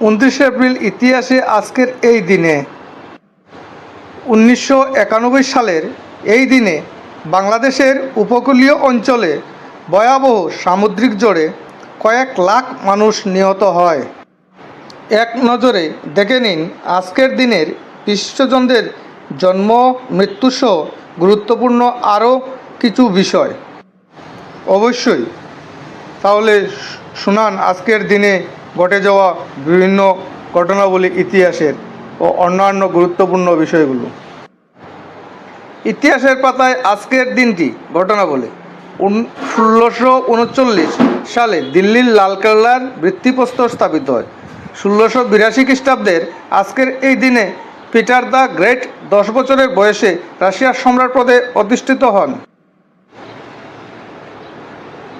উনত্রিশে এপ্রিল ইতিহাসে আজকের এই দিনে। উনিশশো একানব্বই সালের এই দিনে বাংলাদেশের উপকূলীয় অঞ্চলে ভয়াবহ সামুদ্রিক জোরে কয়েক লাখ মানুষ নিহত হয়। এক নজরে দেখে নিন আজকের দিনের বিশ্বজনদের জন্ম মৃত্যুসহ গুরুত্বপূর্ণ আরও কিছু বিষয়। অবশ্যই। তাহলে শুনান আজকের দিনে ঘটে যাওয়া বিভিন্ন ঘটনাবলী ইতিহাসের ও অন্যান্য গুরুত্বপূর্ণ বিষয়গুলো। ইতিহাসের পাতায় আজকের দিনটি ঘটনা বলে ষোলোশো উনচল্লিশ সালে দিল্লির লালকেল্লার ভিত্তিপ্রস্তর স্থাপিত হয়। ষোলোশো বিরাশি খ্রিস্টাব্দের আজকের এই দিনে পিটার দ্য গ্রেট দশ বছরের বয়সে রাশিয়ার সম্রাট পদে অধিষ্ঠিত হন।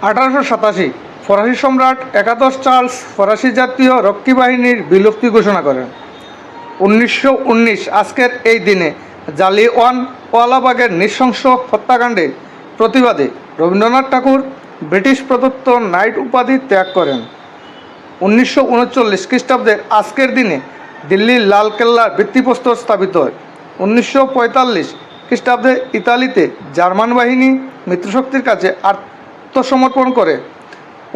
আঠারোশো সাতাশি ফরাসি সম্রাট একাদশ চার্লস ফরাসি জাতীয় রক্ষী বাহিনীর বিলুপ্তি ঘোষণা করেন। উনিশশো উনিশ আজকের এই দিনে জালিওয়ান ওয়ালাবাগের নৃশংস হত্যাকাণ্ডের প্রতিবাদে রবীন্দ্রনাথ ঠাকুর ব্রিটিশ প্রদত্ত নাইট উপাধি ত্যাগ করেন। উনিশশো উনচল্লিশ খ্রিস্টাব্দের আজকের দিনে দিল্লির লালকেল্লার ভিত্তিপ্রস্তর স্থাপিত হয়। উনিশশো পঁয়তাল্লিশ খ্রিস্টাব্দে ইতালিতে জার্মান বাহিনী মিত্রশক্তির কাছে আত্মসমর্পণ করে।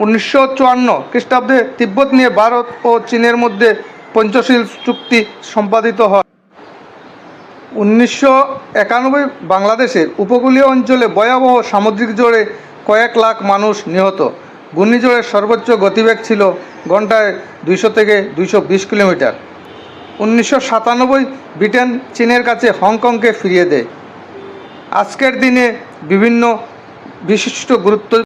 উনিশশো চুয়ান্ন খ্রিস্টাব্দে তিব্বত নিয়ে ভারত ও চীনের মধ্যে পঞ্চশীল চুক্তি সম্পাদিত হয়। উনিশশো একানব্বই বাংলাদেশের উপকূলীয় অঞ্চলে ভয়াবহ সামুদ্রিক জোরে কয়েক লাখ মানুষ নিহত। ঘূর্ণিঝড়ের সর্বোচ্চ গতিবেগ ছিল ঘন্টায় দুইশো থেকে দুইশো বিশ কিলোমিটার। উনিশশো সাতানব্বই ব্রিটেন চীনের কাছে হংকংকে ফিরিয়ে দেয়। আজকের দিনে বিভিন্ন বিশিষ্ট গুরুত্ব